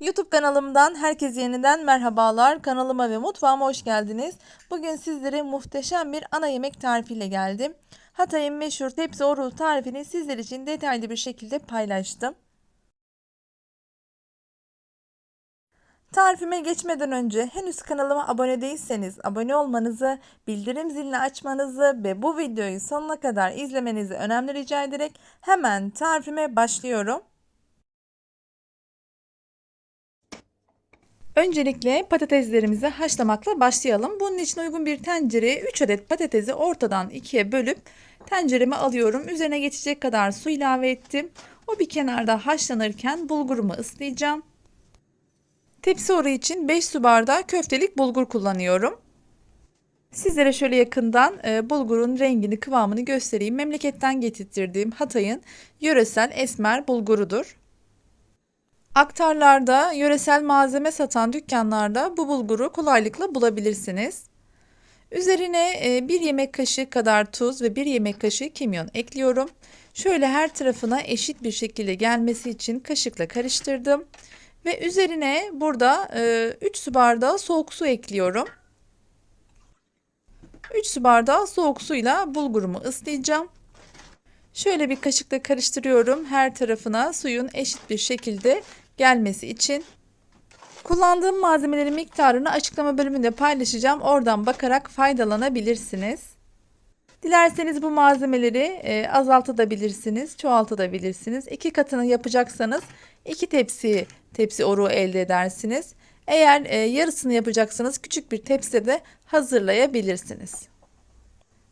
YouTube kanalımdan herkese yeniden merhabalar. Kanalıma ve mutfağıma hoş geldiniz. Bugün sizlere muhteşem bir ana yemek tarifiyle geldim. Hatay'ın meşhur tepsi oruç tarifini sizler için detaylı bir şekilde paylaştım. Tarifime geçmeden önce henüz kanalıma abone değilseniz abone olmanızı, bildirim zilini açmanızı ve bu videoyu sonuna kadar izlemenizi önemli rica ederek hemen tarifime başlıyorum. Öncelikle patateslerimizi haşlamakla başlayalım. Bunun için uygun bir tencereye 3 adet patatesi ortadan ikiye bölüp tencereme alıyorum. Üzerine geçecek kadar su ilave ettim. O bir kenarda haşlanırken bulgurumu ıslayacağım. Tepsi oru için 5 su bardağı köftelik bulgur kullanıyorum. Sizlere şöyle yakından e, bulgurun rengini, kıvamını göstereyim. Memleketten getirttirdiğim Hatay'ın yöresel esmer bulgurudur. Aktarlarda, yöresel malzeme satan dükkanlarda bu bulguru kolaylıkla bulabilirsiniz. Üzerine bir yemek kaşığı kadar tuz ve bir yemek kaşığı kimyon ekliyorum. Şöyle her tarafına eşit bir şekilde gelmesi için kaşıkla karıştırdım. Ve üzerine burada 3 su bardağı soğuk su ekliyorum. 3 su bardağı soğuk suyla bulgurumu ıslayacağım. Şöyle bir kaşıkla karıştırıyorum her tarafına suyun eşit bir şekilde gelmesi için. Kullandığım malzemelerin miktarını açıklama bölümünde paylaşacağım. Oradan bakarak faydalanabilirsiniz. Dilerseniz bu malzemeleri e, azaltabilirsiniz, çoğaltabilirsiniz. İki katını yapacaksanız iki tepsi tepsi oruğu elde edersiniz. Eğer e, yarısını yapacaksanız küçük bir tepside de hazırlayabilirsiniz.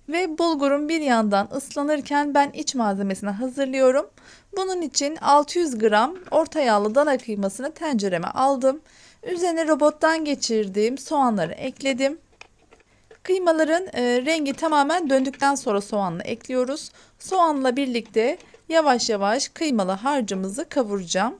Ve bulgurum bir yandan ıslanırken ben iç malzemesini hazırlıyorum. Bunun için 600 gram orta yağlı dana kıymasını tencereme aldım. Üzerine robottan geçirdiğim soğanları ekledim. Kıymaların e, rengi tamamen döndükten sonra soğanla ekliyoruz. Soğanla birlikte yavaş yavaş kıymalı harcımızı kavuracağım.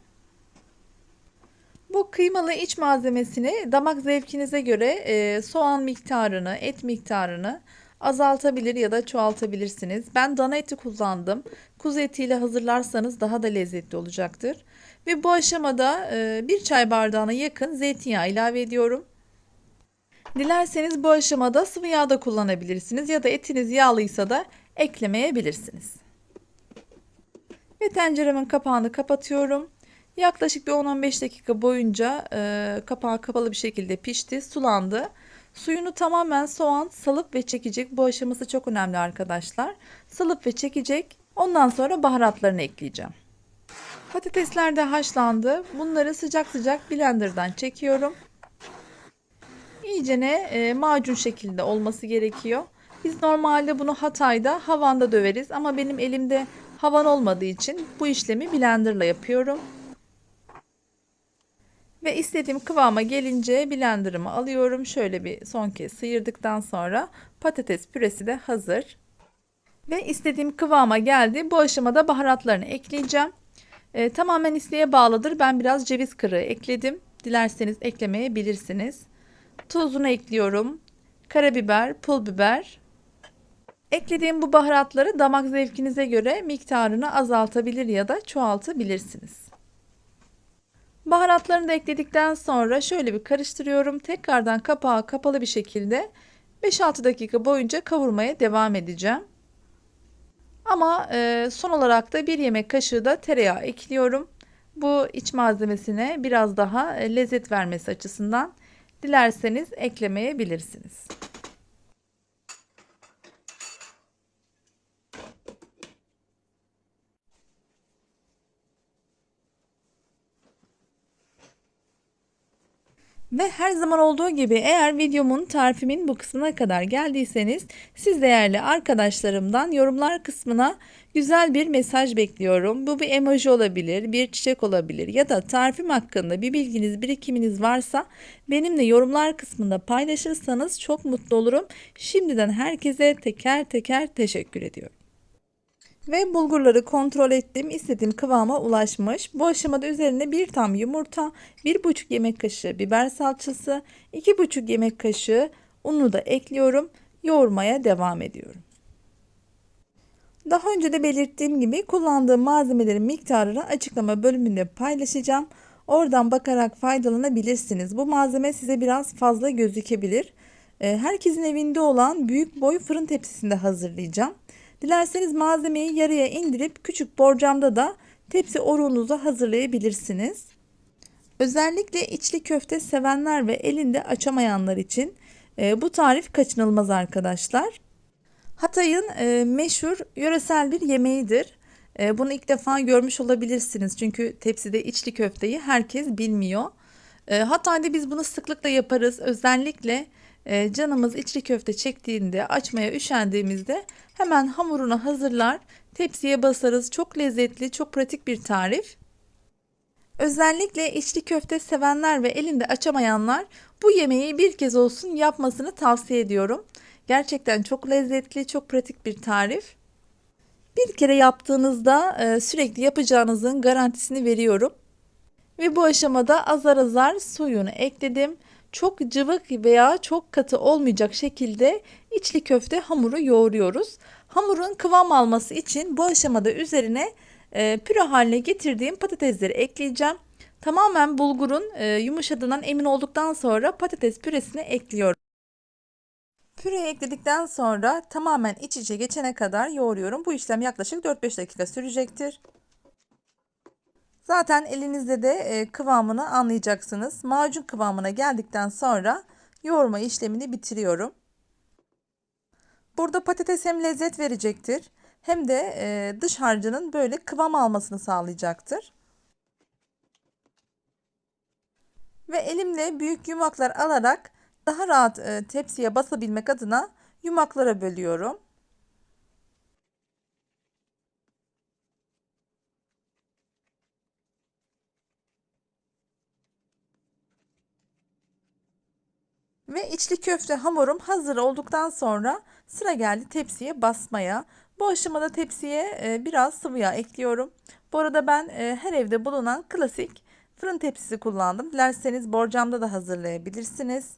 Bu kıymalı iç malzemesini damak zevkinize göre e, soğan miktarını, et miktarını azaltabilir ya da çoğaltabilirsiniz. Ben dana eti kullandım. Kuzu etiyle hazırlarsanız daha da lezzetli olacaktır. Ve bu aşamada e, bir çay bardağına yakın zeytinyağı ilave ediyorum. Dilerseniz bu aşamada sıvı yağ da kullanabilirsiniz ya da etiniz yağlıysa da eklemeyebilirsiniz. Ve tenceremin kapağını kapatıyorum. Yaklaşık bir 10-15 dakika boyunca e, kapağı kapalı bir şekilde pişti, sulandı. Suyunu tamamen soğan salıp ve çekecek. Bu aşaması çok önemli arkadaşlar. Salıp ve çekecek. Ondan sonra baharatlarını ekleyeceğim. Patatesler de haşlandı. Bunları sıcak sıcak blenderdan çekiyorum. İyicene e, macun şeklinde olması gerekiyor. Biz normalde bunu Hatay'da havanda döveriz ama benim elimde havan olmadığı için bu işlemi blenderla yapıyorum. Ve istediğim kıvama gelince blenderımı alıyorum. Şöyle bir son kez sıyırdıktan sonra patates püresi de hazır. Ve istediğim kıvama geldi. Bu aşamada baharatlarını ekleyeceğim. E, tamamen isteğe bağlıdır. Ben biraz ceviz kırığı ekledim. Dilerseniz eklemeyebilirsiniz. Tuzunu ekliyorum. Karabiber, pul biber. Eklediğim bu baharatları damak zevkinize göre miktarını azaltabilir ya da çoğaltabilirsiniz. Baharatlarını da ekledikten sonra şöyle bir karıştırıyorum. Tekrardan kapağı kapalı bir şekilde 5-6 dakika boyunca kavurmaya devam edeceğim. Ama e, son olarak da bir yemek kaşığı da tereyağı ekliyorum. Bu iç malzemesine biraz daha e, lezzet vermesi açısından dilerseniz eklemeyebilirsiniz. Ve her zaman olduğu gibi eğer videomun tarifimin bu kısmına kadar geldiyseniz siz değerli arkadaşlarımdan yorumlar kısmına güzel bir mesaj bekliyorum. Bu bir emoji olabilir, bir çiçek olabilir ya da tarifim hakkında bir bilginiz, birikiminiz varsa benimle yorumlar kısmında paylaşırsanız çok mutlu olurum. Şimdiden herkese teker teker teşekkür ediyorum. Ve bulgurları kontrol ettim. istediğim kıvama ulaşmış. Bu aşamada üzerine bir tam yumurta, bir buçuk yemek kaşığı biber salçası, iki buçuk yemek kaşığı unu da ekliyorum. Yoğurmaya devam ediyorum. Daha önce de belirttiğim gibi kullandığım malzemelerin miktarını açıklama bölümünde paylaşacağım. Oradan bakarak faydalanabilirsiniz. Bu malzeme size biraz fazla gözükebilir. Ee, herkesin evinde olan büyük boy fırın tepsisinde hazırlayacağım. Dilerseniz malzemeyi yarıya indirip küçük borcamda da tepsi oruğunuzu hazırlayabilirsiniz. Özellikle içli köfte sevenler ve elinde açamayanlar için e, bu tarif kaçınılmaz arkadaşlar. Hatay'ın e, meşhur yöresel bir yemeğidir. E, bunu ilk defa görmüş olabilirsiniz çünkü tepside içli köfteyi herkes bilmiyor. Hatay'da biz bunu sıklıkla yaparız. Özellikle e, canımız içli köfte çektiğinde, açmaya üşendiğimizde hemen hamurunu hazırlar, tepsiye basarız. Çok lezzetli, çok pratik bir tarif. Özellikle içli köfte sevenler ve elinde açamayanlar bu yemeği bir kez olsun yapmasını tavsiye ediyorum. Gerçekten çok lezzetli, çok pratik bir tarif. Bir kere yaptığınızda e, sürekli yapacağınızın garantisini veriyorum. Ve bu aşamada azar azar suyunu ekledim. Çok cıvık veya çok katı olmayacak şekilde içli köfte hamuru yoğuruyoruz. Hamurun kıvam alması için bu aşamada üzerine e, püre haline getirdiğim patatesleri ekleyeceğim. Tamamen bulgurun e, yumuşadığından emin olduktan sonra patates püresini ekliyorum. Püreyi ekledikten sonra tamamen iç içe geçene kadar yoğuruyorum. Bu işlem yaklaşık 4-5 dakika sürecektir. Zaten elinizde de e, kıvamını anlayacaksınız. Macun kıvamına geldikten sonra yoğurma işlemini bitiriyorum. Burada patates hem lezzet verecektir hem de e, dış harcının böyle kıvam almasını sağlayacaktır. Ve elimle büyük yumaklar alarak daha rahat e, tepsiye basabilmek adına yumaklara bölüyorum. Ve içli köfte hamurum hazır olduktan sonra sıra geldi tepsiye basmaya. Bu aşamada tepsiye e, biraz sıvı yağ ekliyorum. Bu arada ben e, her evde bulunan klasik fırın tepsisi kullandım. Dilerseniz borcamda da hazırlayabilirsiniz.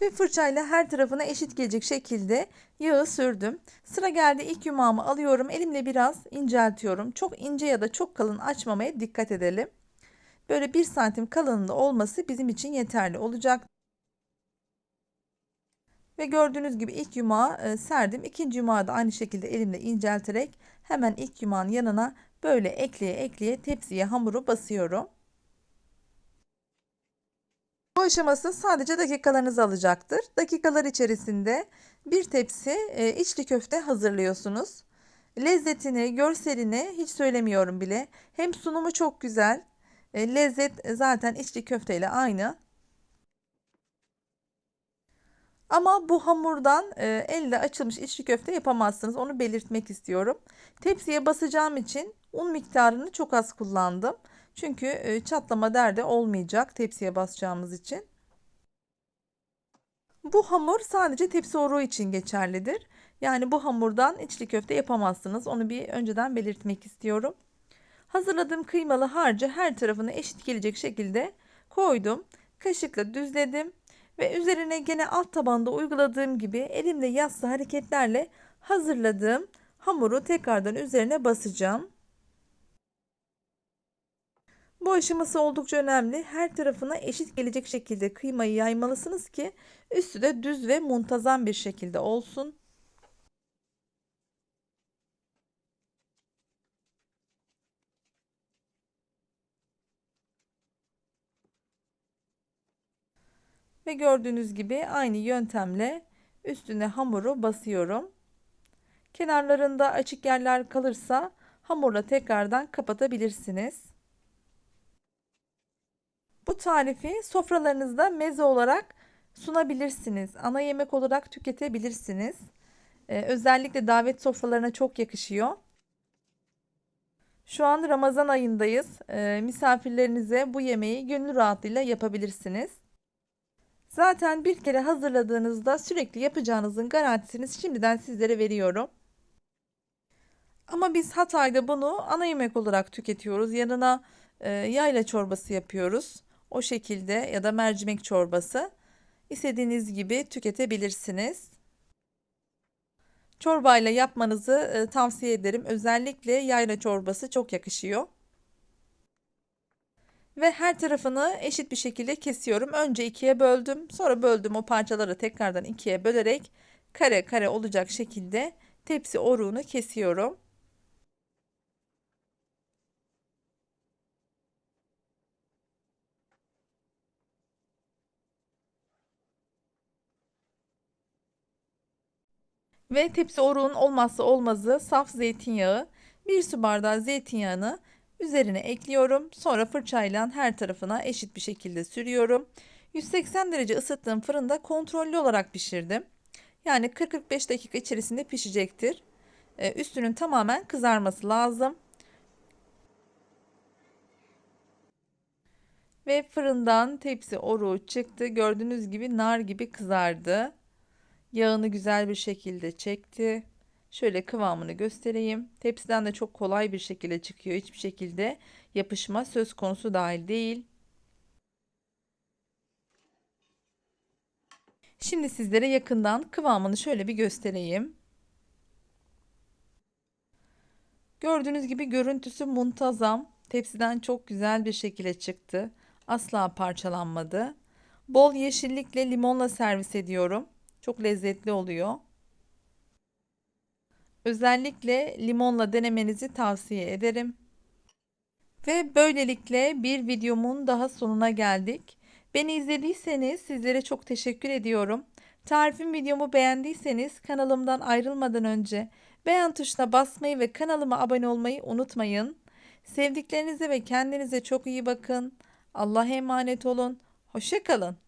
Ve fırçayla her tarafına eşit gelecek şekilde yağı sürdüm. Sıra geldi ilk yumağımı alıyorum. Elimle biraz inceltiyorum. Çok ince ya da çok kalın açmamaya dikkat edelim. Böyle 1 santim kalınlığında olması bizim için yeterli olacak. Ve gördüğünüz gibi ilk yumağı e, serdim. İkinci yumağı da aynı şekilde elimle incelterek hemen ilk yumağın yanına böyle ekleye ekleye tepsiye hamuru basıyorum. Bu aşaması sadece dakikalarınızı alacaktır. Dakikalar içerisinde bir tepsi e, içli köfte hazırlıyorsunuz. Lezzetini, görselini hiç söylemiyorum bile. Hem sunumu çok güzel. E, lezzet zaten içli köfteyle aynı. Ama bu hamurdan e, elle açılmış içli köfte yapamazsınız. Onu belirtmek istiyorum. Tepsiye basacağım için un miktarını çok az kullandım. Çünkü e, çatlama derdi olmayacak tepsiye basacağımız için. Bu hamur sadece tepsi oruğu için geçerlidir. Yani bu hamurdan içli köfte yapamazsınız. Onu bir önceden belirtmek istiyorum. Hazırladığım kıymalı harcı her tarafına eşit gelecek şekilde koydum. Kaşıkla düzledim ve üzerine gene alt tabanda uyguladığım gibi elimle yassı hareketlerle hazırladığım hamuru tekrardan üzerine basacağım. Bu aşaması oldukça önemli. Her tarafına eşit gelecek şekilde kıymayı yaymalısınız ki üstü de düz ve muntazam bir şekilde olsun. Ve gördüğünüz gibi aynı yöntemle üstüne hamuru basıyorum. Kenarlarında açık yerler kalırsa hamurla tekrardan kapatabilirsiniz. Bu tarifi sofralarınızda meze olarak sunabilirsiniz. Ana yemek olarak tüketebilirsiniz. Ee, özellikle davet sofralarına çok yakışıyor. Şu an Ramazan ayındayız. Ee, misafirlerinize bu yemeği gönül rahatlığıyla yapabilirsiniz. Zaten bir kere hazırladığınızda sürekli yapacağınızın garantisini şimdiden sizlere veriyorum. Ama biz Hatay'da bunu ana yemek olarak tüketiyoruz. Yanına e, yayla çorbası yapıyoruz. O şekilde ya da mercimek çorbası. istediğiniz gibi tüketebilirsiniz. Çorbayla yapmanızı e, tavsiye ederim. Özellikle yayla çorbası çok yakışıyor. Ve her tarafını eşit bir şekilde kesiyorum. Önce ikiye böldüm. Sonra böldüm o parçaları tekrardan ikiye bölerek kare kare olacak şekilde tepsi oruğunu kesiyorum. Ve tepsi oruğun olmazsa olmazı saf zeytinyağı. Bir su bardağı zeytinyağını üzerine ekliyorum. Sonra fırçayla her tarafına eşit bir şekilde sürüyorum. 180 derece ısıttığım fırında kontrollü olarak pişirdim. Yani 40-45 dakika içerisinde pişecektir. Ee, üstünün tamamen kızarması lazım. Ve fırından tepsi oruğu çıktı. Gördüğünüz gibi nar gibi kızardı. Yağını güzel bir şekilde çekti. Şöyle kıvamını göstereyim. Tepsiden de çok kolay bir şekilde çıkıyor. Hiçbir şekilde yapışma söz konusu dahil değil. Şimdi sizlere yakından kıvamını şöyle bir göstereyim. Gördüğünüz gibi görüntüsü muntazam. Tepsiden çok güzel bir şekilde çıktı. Asla parçalanmadı. Bol yeşillikle limonla servis ediyorum. Çok lezzetli oluyor. Özellikle limonla denemenizi tavsiye ederim. Ve böylelikle bir videomun daha sonuna geldik. Beni izlediyseniz sizlere çok teşekkür ediyorum. Tarifim videomu beğendiyseniz kanalımdan ayrılmadan önce beğen tuşuna basmayı ve kanalıma abone olmayı unutmayın. Sevdiklerinize ve kendinize çok iyi bakın. Allah'a emanet olun. Hoşçakalın.